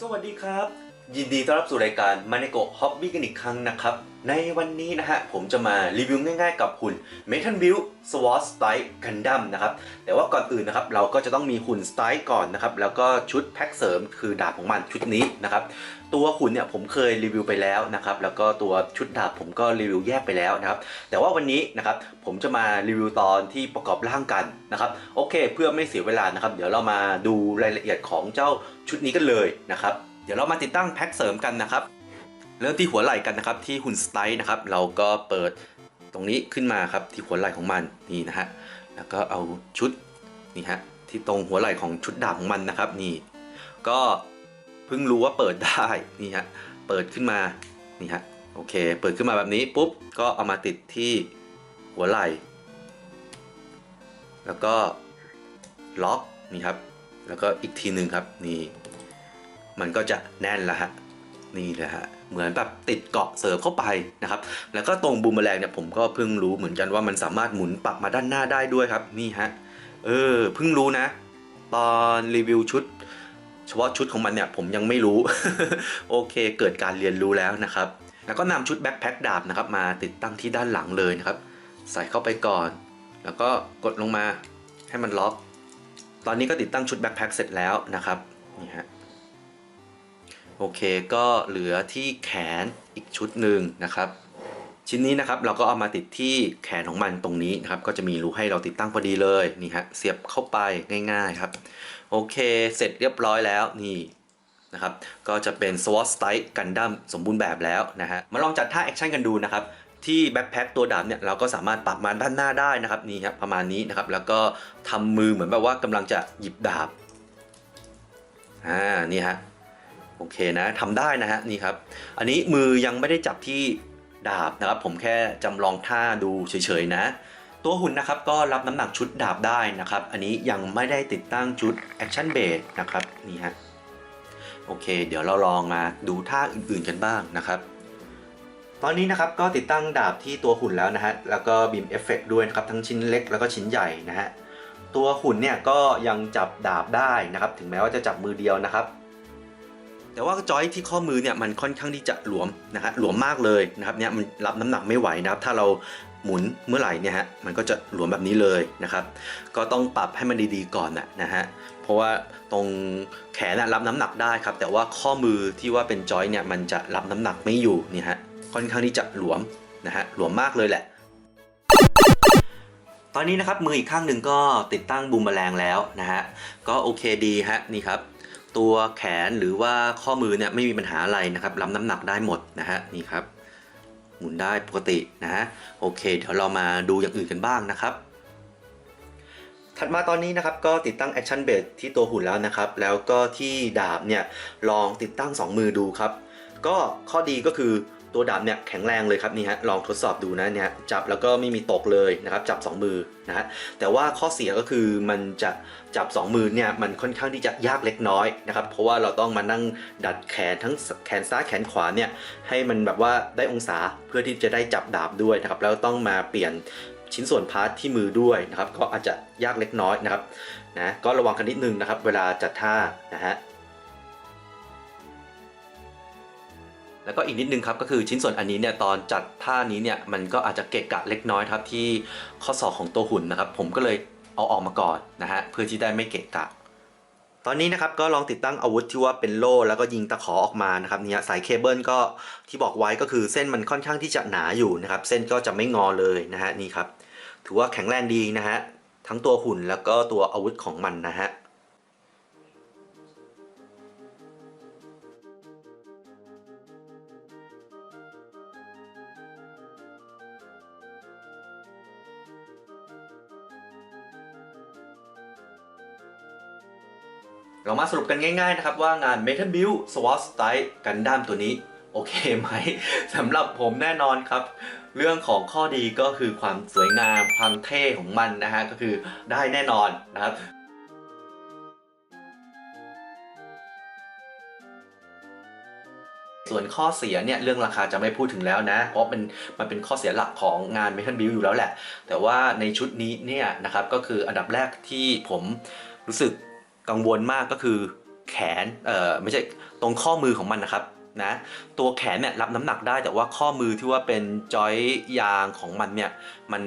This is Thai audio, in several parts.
สวัสดีครับ ยินดีต้อนรับสู่รายการมา n นโกฮอบบี้กันอีกครั้งนะครับ ในวันนี้นะฮะ ผมจะมารีวิวง่ายๆกับหุ่น m e t a l Build SWOT Style Gundam นะครับ แต่ว่าก่อนอื่นนะครับ เราก็จะต้องมีหุ่นสไตล์ก่อนนะครับ แล้วก็ชุดแพ็คเสริมคือดาบของมันชุดนี้นะครับ ตัวหุ่นเนี่ยผมเคยรีวิวไปแล้วนะครับ แล้วก็ตัวชุดดาบผมก็รีวิวแยกไปแล้วนะครับ แต่ว่าวันนี้นะครับผมจะมารีวิวตอนที่ประกอบร่างกันนะครับ โอเค เพื่อไม่เสียเวลานะครับ เดี๋ยวเรามาดูรายละเอียดของเจ้าชุดนี้กันเลยนะครับ เดี๋ยวเรามาติดตั้งแพ็คเสริมกันนะครับ เริ่มที่หัวไหล่กันนะครับ ที่หุ่นสไตล์นะครับ เราก็เปิดตรงนี้ขึ้นมาครับที่หัวไหล่ของมันนี่นะฮะแล้วก็เอาชุดนี่ฮะที่ตรงหัวไหล่ของชุดดาบของมันนะครับ นี่ ก็เพิ่งรู้ว่าเปิดได้นี่ฮะเปิดขึ้นมานี่ฮะโอเค เปิดขึ้นมาแบบนี้ปุ๊บก็เอามาติดที่หัวไหล่ แล้วก็ล็อกนี่ครับ แล้วก็อีกทีหนึ่งครับนี่ มันก็จะแน่นแล้วฮะนี่เลยฮะเหมือนแบบติดเกาะเสริมเข้าไปนะครับ แล้วก็ตรงบูมเมอแรงเนี่ยผมก็เพิ่งรู้เหมือนกันว่ามันสามารถหมุนปรับมาด้านหน้าได้ด้วยครับนี่ฮะเออเพิ่งรู้นะ ตอนรีวิวชุดเฉพาะชุดของมันเนี่ยผมยังไม่รู้ โอเค เกิดการเรียนรู้แล้วนะครับ แล้วก็นำชุดแบ็คแพ็คดาบนะครับมาติดตั้งที่ด้านหลังเลยนะครับ ใส่เข้าไปก่อน แล้วก็กดลงมาให้มันล็อก ตอนนี้ก็ติดตั้งชุดแบ็คแพ็คเสร็จแล้วนะครับนี่ฮะ โอเคก็เหลือที่แขนอีกชุดหนึ่งนะครับ ชิ้นนี้นะครับเราก็เอามาติดที่แขนของมันตรงนี้นะครับ ก็จะมีรูให้เราติดตั้งพอดีเลยนี่ฮะเสียบเข้าไปง่ายๆครับ โอเคเสร็จเรียบร้อยแล้วนี่นะครับ ก็จะเป็น SWAT Style Gundam สมบูรณ์แบบแล้วนะฮะมาลองจัดท่าแอคชั่นกันดูนะครับที่แบ็คแพ็คตัวดาบเนี่ยเราก็สามารถปรับมาด้านหน้าได้นะครับนี่ครับประมาณนี้นะครับแล้วก็ทำมือเหมือนแบบว่ากำลังจะหยิบดาบอ่านี่ฮะ โอเคนะทำได้นะฮะนี่ครับ อันนี้มือยังไม่ได้จับที่ดาบนะครับ ผมแค่จำลองท่าดูเฉยๆนะ ตัวหุ่นนะครับก็รับน้ำหนักชุดดาบได้นะครับ อันนี้ยังไม่ได้ติดตั้งชุดแอคชั่นเบสนะครับนี่ฮะโอเค เดี๋ยวเราลองมาดูท่าอื่นๆกันบ้างนะครับ ตอนนี้นะครับก็ติดตั้งดาบที่ตัวหุ่นแล้วนะฮะแล้วก็บีมเอฟเฟกด้วยนะครับทั้งชิ้นเล็กแล้วก็ชิ้นใหญ่นะฮะตัวหุ่นเนี่ยก็ยังจับดาบได้นะครับ ถึงแม้ว่าจะจับมือเดียวนะครับ แต่ว่าจอยที่ข้อมือเนี่ยมันค่อนข้างที่จะหลวมนะฮะหลวมมากเลยนะครับเนี่ยมันรับน้ำหนักไม่ไหวนะครับถ้าเราหมุนเมื่อไหร่เนี่ยฮะมันก็จะหลวมแบบนี้เลยนะครับ ก็ต้องปรับให้มันดีๆก่อนนะนะฮะเพราะว่าตรงแขนรับน้ำหนักได้ครับ แต่ว่าข้อมือที่ว่าเป็นจอยเนี่ยมันจะรับน้ำหนักไม่อยู่เนี่ยฮะค่อนข้างที่จะหลวมนะฮะหลวมมากเลยแหละตอนนี้นะครับมืออีกข้างหนึ่งก็ติดตั้งบูมแมลงแล้วนะฮะก็โอเคดีฮะนี่ครับ ตัวแขนหรือว่าข้อมือเนี่ยไม่มีปัญหาอะไรนะครับรับน้ำหนักได้หมดนะฮะนี่ครับ หมุนได้ปกตินะฮะโอเค เดี๋ยวเรามาดูอย่างอื่นกันบ้างนะครับ ถัดมาตอนนี้นะครับก็ติดตั้ง Action b a s ที่ตัวหุ่นแล้วนะครับ แล้วก็ที่ดาบเนี่ยลองติดตั้ง 2 มือดูครับ ก็ข้อดีก็คือ ตัวดาบเนี่ยแข็งแรงเลยครับนี่ฮะลองทดสอบดูนะเนี่ยจับแล้วก็ไม่มีตกเลยนะครับจับ 2 มือนะฮะแต่ว่าข้อเสียก็คือมันจะจับ 2 มือเนี่ยมันค่อนข้างที่จะยากเล็กน้อยนะครับเพราะว่าเราต้องมานั่งดัดแขนทั้งแขนซ้ายแขนขวาเนี่ยให้มันแบบว่าได้องศาเพื่อที่จะได้จับดาบด้วยนะครับแล้วต้องมาเปลี่ยนชิ้นส่วนพาร์ทที่มือด้วยนะครับก็อาจจะยากเล็กน้อยนะครับนะก็ระวังกันนิดนึงนะครับเวลาจัดท่านะฮะ แล้วก็อีกนิดนึงครับก็คือชิ้นส่วนอันนี้เนี่ยตอนจัดท่านี้เนี่ยมันก็อาจจะเกะกะเล็กน้อยครับที่ข้อศอกของตัวหุ่นนะครับ ผมก็เลยเอาออกมาก่อนนะฮะเพื่อที่ได้ไม่เกะกะ ตอนนี้นะครับก็ลองติดตั้งอาวุธที่ว่าเป็นโล่แล้วก็ยิงตะขอออกมานะครับเนี่ยสายเคเบิลก็ที่บอกไว้ก็คือเส้นมันค่อนข้างที่จะหนาอยู่นะครับเส้นก็จะไม่งอเลยนะฮะนี่ครับถือว่าแข็งแรงดีนะฮะทั้งตัวหุ่นแล้วก็ตัวอาวุธของมันนะฮะ เรามาสรุปกันง่ายๆนะครับว่างาน Metal Build SWAT Style Gundam ตัวนี้ โอเคไหมสำหรับผมแน่นอนครับ เรื่องของข้อดีก็คือความสวยงามความเท่ของมันนะฮะก็คือได้แน่นอนนะครับส่วนข้อเสียเนี่ยเรื่องราคาจะไม่พูดถึงแล้วนะ เพราะมันมันเป็นข้อเสียหลักของงาน Metal Build อยู่แล้วแหละ แต่ว่าในชุดนี้เนี่ยนะครับก็คืออันดับแรกที่ผมรู้สึก กังวลมากก็คือแขนเอ่อไม่ใช่ตรงข้อมือของมันนะครับนะตัวแขนเนี่ยรับน้ำหนักได้แต่ว่าข้อมือที่ว่าเป็นจอยยางของมันเนี่ยมัน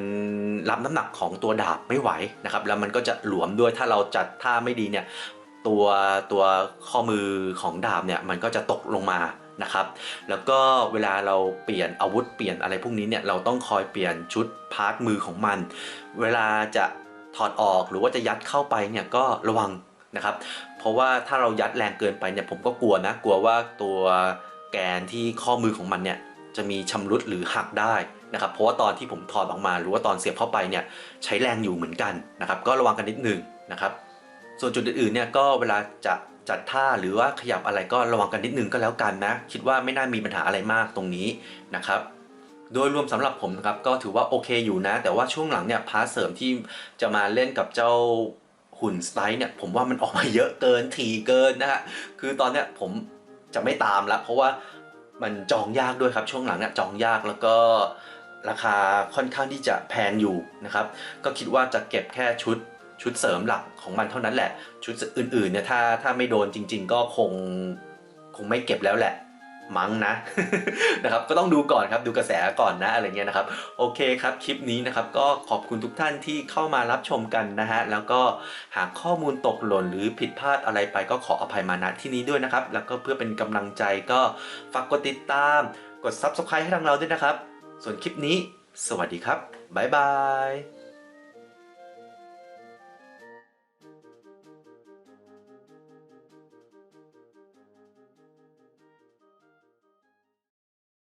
รับน้ำหนักของตัวดาบไม่ไหวนะครับแล้วมันก็จะหลวมด้วยถ้าเราจัดท่าไม่ดีเนี่ยตัวตัวข้อมือของดาบเนี่ยมันก็จะตกลงมานะครับแล้วก็เวลาเราเปลี่ยนอาวุธเปลี่ยนอะไรพวกนี้เนี่ยเราต้องคอยเปลี่ยนชุดพาร์ทมือของมัน เวลาจะถอดออกหรือว่าจะยัดเข้าไปเนี่ยก็ระวัง นะครับ เพราะว่าถ้าเรายัดแรงเกินไปเนี่ยผมก็กลัวนะ กลัวว่าตัวแกนที่ข้อมือของมันเนี่ยจะมีชำรุดหรือหักได้นะครับเพราะว่าตอนที่ผมถอดออกมา หรือว่าตอนเสียบเข้าไปเนี่ยใช้แรงอยู่เหมือนกันนะครับก็ระวังกันนิดนึงนะครับส่วนจุดอื่นๆเนี่ยก็เวลาจะจัดท่าหรือว่าขยับอะไรก็ระวังกันนิดนึงก็แล้วกันนะ คิดว่าไม่น่ามีปัญหาอะไรมากตรงนี้นะครับโดยรวมสำหรับผมนะครับก็ถือว่าโอเคอยู่นะ แต่ว่าช่วงหลังเนี่ยพาร์ทเสริมที่จะมาเล่นกับเจ้า หุ่นสไตล์เนี่ยผมว่ามันออกมาเยอะเกินทีเกินนะฮะคือตอนเนี้ยผมจะไม่ตามละเพราะว่ามันจองยากด้วยครับช่วงหลังเนี่ยจองยากแล้วก็ราคาค่อนข้างที่จะแพงอยู่นะครับ ก็คิดว่าจะเก็บแค่ชุดชุดเสริมหลักของมันเท่านั้นแหละ ชุดอื่นๆเนี่ยถ้าถ้าไม่โดนจริง ๆ ก็คงคงไม่เก็บแล้วแหละ มั้งนะนะครับก็ต้องดูก่อนครับดูกระแสก่อนนะอะไรเงี้ยนะครับโอเคครับคลิปนี้นะครับก็ขอบคุณทุกท่านที่เข้ามารับชมกันนะฮะแล้วก็หากข้อมูลตกหล่นหรือผิดพลาดอะไรไปก็ขออภัยมาณที่นี้ด้วยนะครับ แล้วก็เพื่อเป็นกำลังใจก็ฝากกดติดตาม กด Subscribe ให้ทางเราด้วยนะครับ ส่วนคลิปนี้ สวัสดีครับบ๊ายบาย